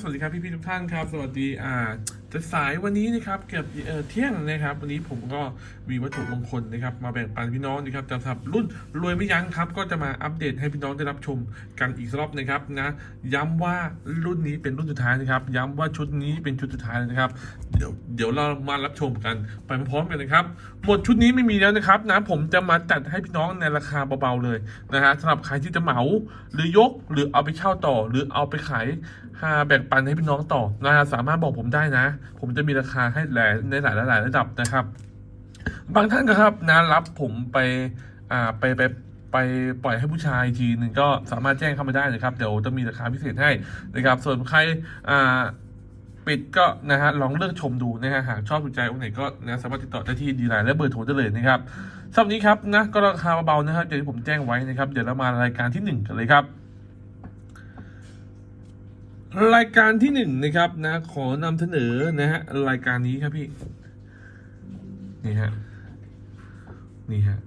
สวัสดีครับพี่พี่ๆทุกท่านครับ สวัสดีอ่าจะสายวันนี้นะครับเกือบเออเที่ยงนะครับ วันนี้ผมก็มีวัตถุมงคลนะครับ มาแบ่งปันพี่น้องนะครับสำหรับรุ่นรวยไม่ยั้งครับ ก็จะมาอัปเดตให้พี่น้องได้รับชมกันอีกรอบนะครับนะย้ำว่ารุ่นนี้เป็นรุ่นสุดท้ายนะครับ ย้ำว่าชุดนี้เป็นชุดสุดท้ายนะครับ เดี๋ยวเดี๋ยวเรามารับชมกันไปพร้อมกันนะครับหมดชุดนี้ไม่มีแล้วนะครับนะผมจะมาจัดให้พี่น้องในราคาเบาๆเลยนะฮะสำหรับใครที่จะเหมาหรือยกหรือเอาไปเช่าต่อ หรือเอาไปขายหาแบ่งปันให้พี่น้องต่อนะฮะสามารถบอกผมได้นะ ผมจะมีราคาให้หลายในหลายหลายระดับนะครับ บางท่านก็ครับนะรับผมไปอ่าไปไปไปปล่อยให้ผู้ชายทีหนึ่งก็สามารถแจ้งเข้ามาได้นะครับ เดี๋ยวจะมีราคาพิเศษให้นะครับ ส่วนใครอ่าปิดก็นะฮะลองเลือกชมดูนะฮะหากชอบถูกใจองค์ไหนก็นะสามารถติดต่อได้ที่ดีไลน์และเบอร์โทรได้เลยนะครับสำหรับนี้ครับนะก็ราคาเบาๆนะครับอย่างที่ผมแจ้งไว้นะครับ เดี๋ยวเรามารายการที่หนึ่งกันเลยครับ รายการที่หนึ่งนะครับนะ ขอนำเสนอนะฮะรายการนี้ครับพี่ นี่ฮะนี่ฮะ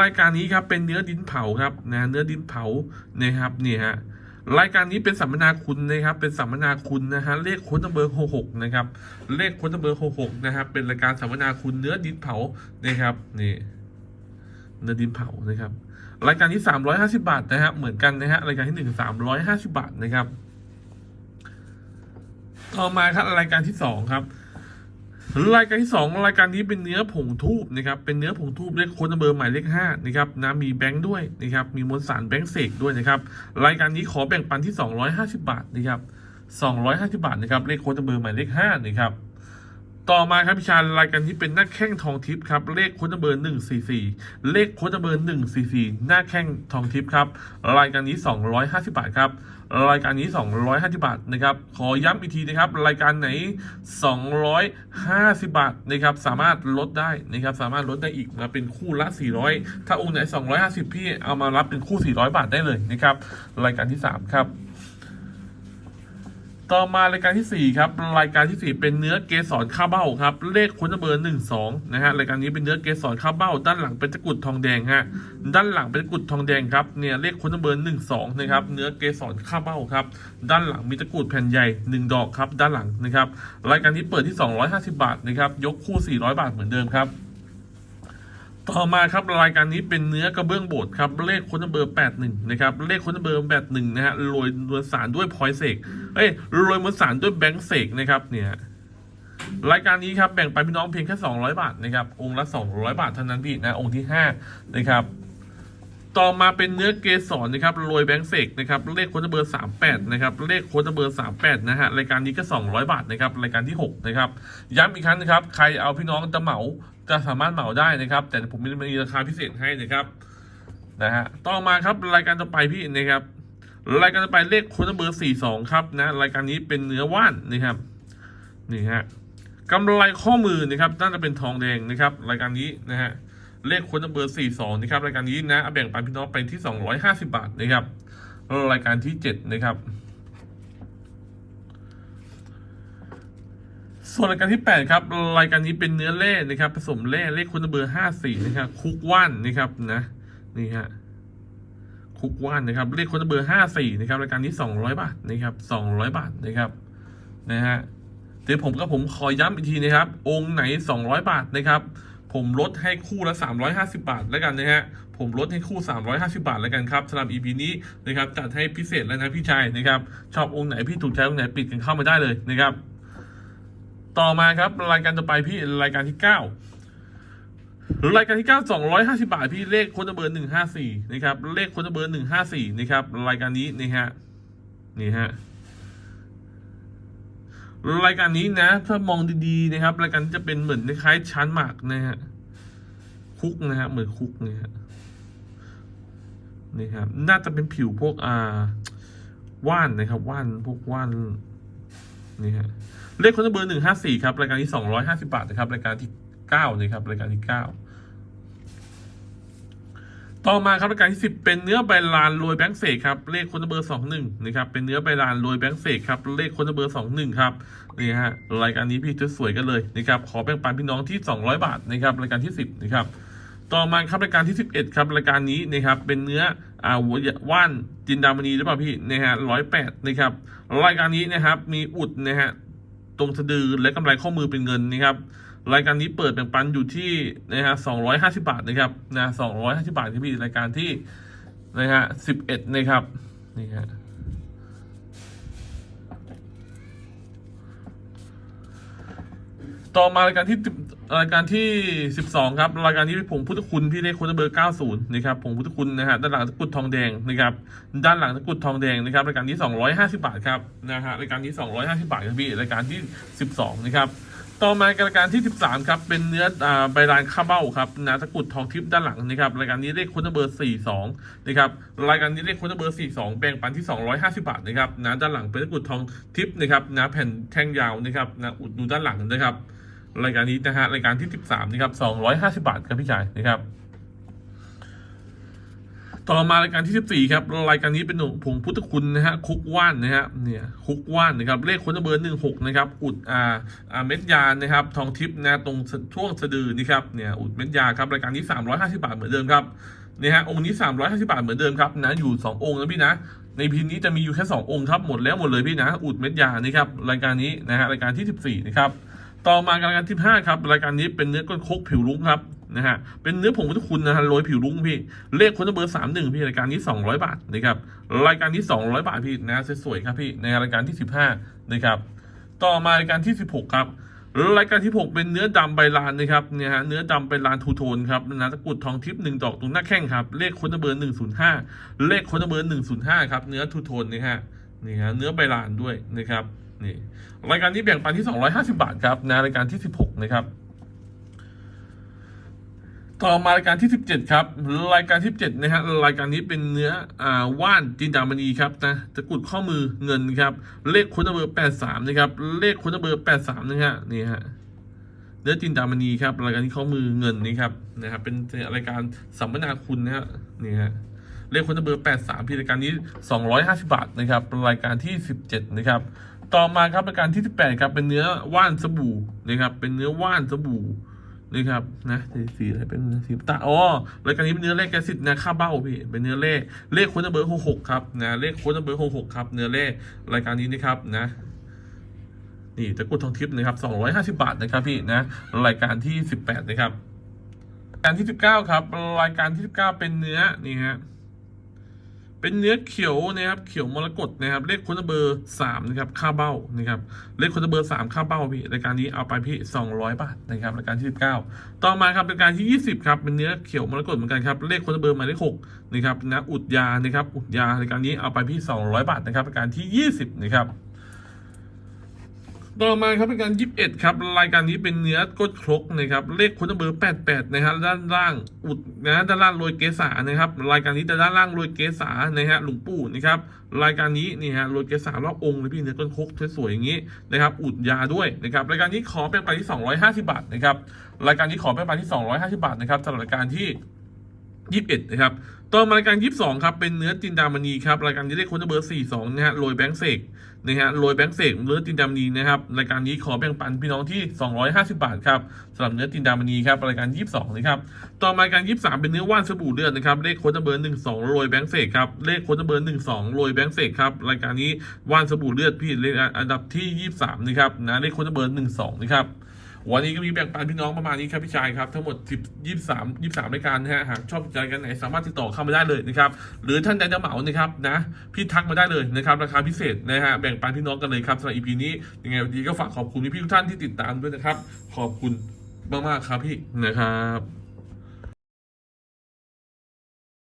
รายการนี้ครับเป็นเนื้อดินเผาครับนะเนื้อดินเผานะครับนี่ฮะรายการนี้เป็นสัมมนาคุณนะครับ เป็นสัมมนาคุณนะฮะเลขค้ดเบอร์หกหกนะครับ เลขค้ดเบอร์หกหกนะครับเป็นรายการสัมมนาคุณเนื้อดินเผานะครับนี่เนื้อดินเผานะครับ รายการที่สามร้อยห้าสิบาทนะฮะเหมือนกันนะฮะรายการที่หนึ่งสามร้อยห้าสิบาทนะครับ ต่อมาครับรายการที่สองครับ รายการที่สองรายการนี้เป็นเนื้อผงทูบนะครับ เป็นเนื้อผงทูบเลขโค้ดเบอร์หมายเลขห้านะครับนะมีแบงค์ด้วยนะครับ มีมวลสารแบงค์เสกด้วยนะครับ รายการนี้ขอแบ่งปันที่ 250 บาทนะครับ250 บาทนะครับเลขโค้ดเบอร์หมายเลขห้านะครับ ต่อมาครับพี่ชาญรายการที่เป็นหน้าแข้งทองทิพย์ครับ เลขโค้ดเบอร์144 เลขโค้ดเบอร์144 หน้าแข้งทองทิพย์ครับ รายการนี้ 250 บาทครับ รายการนี้ 250 บาทนะครับ ขอย้ำอีกทีนะครับ รายการไหน 250 บาทนะครับ สามารถลดได้นะครับ สามารถลดได้อีกนะเป็นคู่ละ 400 ถ้าองค์ไหน 250 พี่เอามารับเป็นคู่ 400 บาทได้เลยนะครับ รายการที่ 3 ครับ ต่อมารายการที่ 4 ครับ รายการที่ 4 เป็นเนื้อเกสรข้าวเบ้าครับ เลขคุณเบอร์1 2นะฮะรายการนี้เป็นเนื้อเกสรข้าวเบ้า ด้านหลังเป็นตะกุดทองแดงฮะด้านหลังเป็นตะกุดทองแดงครับเนี่ยเลขคุณเบอร์1 2นะครับเนื้อเกสรข้าวเบ้าครับด้านหลังมีตะกุดแผ่นใหญ่ 1 ดอกครับด้านหลังนะครับรายการนี้เปิดที่ 250 บาทนะครับยกคู่ 400 บาทเหมือนเดิมครับ ต่อมาครับรายการนี้เป็นเนื้อกระเบื้องโบดครับเลขค้นเบอร์81นะครับเลขค้นเบอร์81นะฮะโรยมวลสารด้วยพอยเสกเอ้ยโรยมวลสารด้วยแบงค์เสกนะครับเนี่ยรายการนี้ครับแบ่งไปพี่น้องเพียงแค่200 บาทนะครับองค์ละ 200 บาทเท่านั้นพี่นะองค์ที่5นะครับ ต่อมาเป็นเนื้อเกสรนะครับโรยแบงค์เสกนะครับเลขโค้ดเบอร์38นะครับเลขโค้ดเบอร์38นะฮะรายการนี้ก็ 200 บาทนะครับรายการที่6นะครับย้ำอีกครั้งนะครับใครเอาพี่น้องจะเหมาจะสามารถเหมาได้นะครับ แต่ผมมีราคาพิเศษให้นะครับนะฮะต่อมาครับรายการต่อไปพี่นะครับรายการต่อไปเลขโค้ดเบอร์ 42 ครับนะรายการนี้เป็นเนื้อว่านนะครับนี่ฮะกำไรข้อมือนะครับน่าจะเป็นทองแดงนะครับ รายการนี้นะฮะ เลขคนเบอร์ 42 นะครับ รายการนี้นะแบ่งปันพี่น้องไปที่ 250 บาทนะครับ รายการที่ 7 นะครับ ส่วนรายการที่ 8 ครับ รายการนี้เป็นเนื้อเล่นะครับ ผสมเล่เลขคนเบอร์ 54 นะครับ คุกว่านนะครับนะ นี่ฮะ คุกว่านนะครับ เลขคนเบอร์ 54 นะครับ รายการนี้ 200 บาทนะครับ 200 บาทนะครับ นะฮะ เดี๋ยวผมก็ผมขอย้ำอีกทีนะครับ องค์ไหน 200 บาทนะครับ ผมลดให้คู่ละ 350 บาทแล้วกันนะฮะ ผมลดให้คู่ 350 บาทแล้วกันครับสำหรับ EP นี้นะครับจัดให้พิเศษแล้วนะพี่ชายนะครับ ชอบองค์ไหนพี่ถูกใจองค์ไหนปิดกันเข้ามาได้เลยนะครับ ต่อมาครับรายการต่อไปพี่รายการที่9รายการที่ 9 250 บาท พี่เลขค้ดเบอร์ 154 นะครับ เลขค้ดเบอร์ 154 นะครับ รายการนี้นี่ฮะ นี่ฮะ รายการนี้นะ ถ้ามองดีๆนะครับ รายการจะเป็นเหมือนคล้ายชั้นหมากนะฮะคุกนะฮะเหมือนคุกเนี่ยฮะนี่ครับ น่าจะเป็นผิวพวกอ่าว่านนะครับว่านพวกว่านนี่ฮะเลขคนเบอร์หนึ่งห้าสี่ครับรายการที่สองร้อยห้าสิบาทนะครับรายการที่เก้านะครับรายการที่เก้า ต่อมาครับรายการที่สิบเป็นเนื้อใบลานโรยแบงค์เสกครับเลขคนเบอร์สองหนึ่งนะครับเป็นเนื้อใบลานโรยแบงค์เสกครับเลขคนเบอร์สองหนึ่งครับนี่ฮะรายการนี้พี่จะสวยกันเลยนะครับขอแบ่งปันพี่น้องที่ 200 บาทนะครับรายการที่ 10นะครับต่อมาครับรายการที่ 11 ครับรายการนี้นะครับเป็นเนื้ออ่าหัวว่านจินดามณีหรือเปล่าพี่นะฮะร้อยแปดนะครับรายการนี้นะครับมีอุดนะฮะตรงสะดือและกำไรข้อมือเป็นเงินนะครับ รายการนี้เปิดแบ่งปันอยู่ที่นะฮะสองร้อยห้าสิบาทนะครับนะสองร้อยห้าสิบาทครับพี่รายการที่นะฮะสิบเอ็ดนะครับนี่ฮะต่อมารายการที่รายการที่ 12 ครับ รายการนี้ผงพุทธคุณพี่เลขคุณเบอร์ 90 นะครับผงพุทธคุณนะฮะด้านหลังตะกุดทองแดงนะครับ ด้านหลังตะกุดทองแดงนะครับ รายการที่ 250 บาทครับนะฮะรายการที่ 250 บาทครับพี่รายการที่ 12 นะครับ ต่อมารายการที่ 13 ครับ เป็นเนื้ออใบลานข้าเบ้าครับนะตะกุดทองทิพย์ด้านหลังนะครับรายการนี้เลขคุณเบอร์ 42 นะครับรายการนี้เลขคุณเบอร์ 42 แบ่งปันที่ 250 บาทนะครับนะด้านหลังเป็นตะกุดทองทิพย์นะครับนะแผ่นแท่งยาวนะครับนะอุดดูด้านหลังนะครับ รายการนี้นะฮะรายการที่ 13 นะครับ 250 บาทครับพี่ชายนะครับ ต่อมารายการที่ 14 ครับ รายการนี้เป็นผงพุทธคุณนะฮะคุกว่านนะฮะเนี่ยคุกว่านนะครับเลขค้นเบอร์16นะครับอุดอ่าอ่าเม็ดยานะครับทองทิพย์นะตรงช่วงสะดือนี่ครับเนี่ยอุดเม็ดยาครับรายการนี้ 350 บาทเหมือนเดิมครับเนี่ยฮะองค์นี้ 350 บาทเหมือนเดิมครับนะอยู่ 2 องค์นะพี่นะในพินนี้จะมีอยู่แค่ 2 องค์ครับหมดแล้วหมดเลยพี่นะอุดเม็ดยานี่ครับรายการนี้นะฮะรายการที่ 14 นะครับต่อมารายการที่ 5 ครับรายการนี้เป็นเนื้อก้นคกผิวรุ้งครับ นะฮะเป็นเนื้อผงพุทธคุณนะฮะโรยผิวรุ้งพี่เลขคนเบอร์สามหนึ่งพี่รายการนี้200บาทนะครับรายการที่200บาทพี่นะสวยๆครับพี่ในรายการที่15นะครับต่อมารายการที่16ครับรายการที่ 6 เป็นเนื้อดำใบลานนะครับเนี่ยฮะเนื้อดำใบลานทูโทนครับนะตะกุดทองทิพย์หนึ่งดอกตรงหน้าแข้งครับ เลขคนเบอร์105เลขคนเบอร์105ครับ เนื้อทูโทนนี่ฮะนี่ฮะเนื้อใบลานด้วยนะครับนี่รายการนี้แบ่งปันที่ 250 บาทครับนะรายการที่ 16 นะครับ ต่อมารายการที่ 17 ครับ รายการที่ 7 นะฮะรายการนี้เป็นเนื้ออ่าว่านจินดามณีครับนะตะกุดข้อมือเงินครับ เลขคุณเบอร์ 83 นะครับ เลขคุณเบอร์ 83 นะฮะนี่ฮะเนื้อจินดามณีครับ รายการที่ข้อมือเงินนี่ครับนะครับเป็นรายการสัมมนาคุณนะฮะนี่ฮะเลขคุณเบอร์ 83 พี่รายการนี้ 250 บาทนะครับรายการที่ 17 นะครับ ต่อมาครับรายการที่ 18 ครับเป็นเนื้อว่านสบู่นะครับเป็นเนื้อว่านสบู่ นะครับนะสีสีอะไรเป็นสีตาอ๋อรายการนี้เป็นเนื้อเลขแกสิทธ์นะค่าเบ้าพี่เป็นเนื้อเลขเลขคุณเบอร์หกหกครับนะเลขคุณเบอร์หกหกครับเนื้อเลขรายการนี้นะครับนะนี่ตะกุดทองทิพย์นะครับสองร้อยห้าสิบาทนะครับพี่นะรายการที่สิบแปดนะครับรายการที่สิบเก้าครับ รายการที่สิบเก้าเป็นเนื้อนี่ฮะ เป็นเนื้อเขียวนะครับเขียวมรกตนะครับเลขคุณเบอร์สามนะครับค่าเบ้านะครับเลขคุณเบอร์สามค่าเบ้าพี่รายการนี้เอาไปพี่สองร้อยบาทนะครับรายการที่สิบเก้าต่อมาครับรายการที่ยี่สิบครับเป็นเนื้อเขียวมรกตเหมือนกันครับเลขคุณเบอร์หมายเลขหกนะครับนะอุดยานะครับอุดยารายการนี้เอาไปพี่สองร้อยบาทนะครับรายการที่ยี่สิบนะครับ ต่อมาครับเป็นการยิบเอ็ดครับ รายการนี้เป็นเนื้อก้นครกนะครับ เลขคุณเบอร์แปดแปดนะครับ ด้านล่างอุดนะด้านล่างโรยเกสานะครับ รายการนี้ด้านล่างโรยเกสานะฮะหลวงปู่นะครับ รายการนี้นี่ฮะโรยเกสารอบองค์เลยพี่เนื้อก้นครกสวยๆอย่างนี้นะครับ อุดยาด้วยนะครับ รายการนี้ขอเป็นไปที่ 250 บาทนะครับ รายการนี้ขอเป็นไปที่ 250 บาทนะครับสำหรับรายการที่ ยี่สิบเอ็ดนะครับต่อมารายการยี่สิบสองครับ เป็นเนื้อจินดามณีครับ รายการนี้เลขคนเบอร์สี่สองนะฮะโรยแบงค์เสกนะฮะโรยแบงค์เสกเนื้อจินดามณีนะครับ รายการนี้ขอแบ่งปันพี่น้องที่สองร้อยห้าสิบาทครับสำหรับเนื้อจินดามณีครับ รายการยี่สิบสองนะครับ ต่อมารายการยี่สิบสามเป็นเนื้อว่านสบู่เลือดนะครับ เลขคนเบอร์หนึ่งสองโรยแบงค์เสกครับ เลขคนเบอร์หนึ่งสองโรยแบงค์เสกครับ รายการนี้ว่านสบู่เลือดพี่เลขอันดับที่ยี่สิบสามนะครับ นะ เลขคนเบอร์หนึ่งสองนะครับ วันนี้ก็มีแบ่งปันพี่น้องประมาณนี้ครับพี่ชายครับทั้งหมด 10 23 23รายการนะฮะหากชอบใจกันไหนสามารถติดต่อเข้ามาได้เลยนะครับหรือท่านใดจะเหมานะครับนะพี่ทักมาได้เลยนะครับราคาพิเศษนะฮะแบ่งปันพี่น้องกันเลยครับสำหรับ EP นี้ยังไงวันนี้ก็ฝากขอบคุณพี่ๆทุกท่านที่ติดตามด้วยนะครับ ขอบคุณมากๆครับพี่นะครับ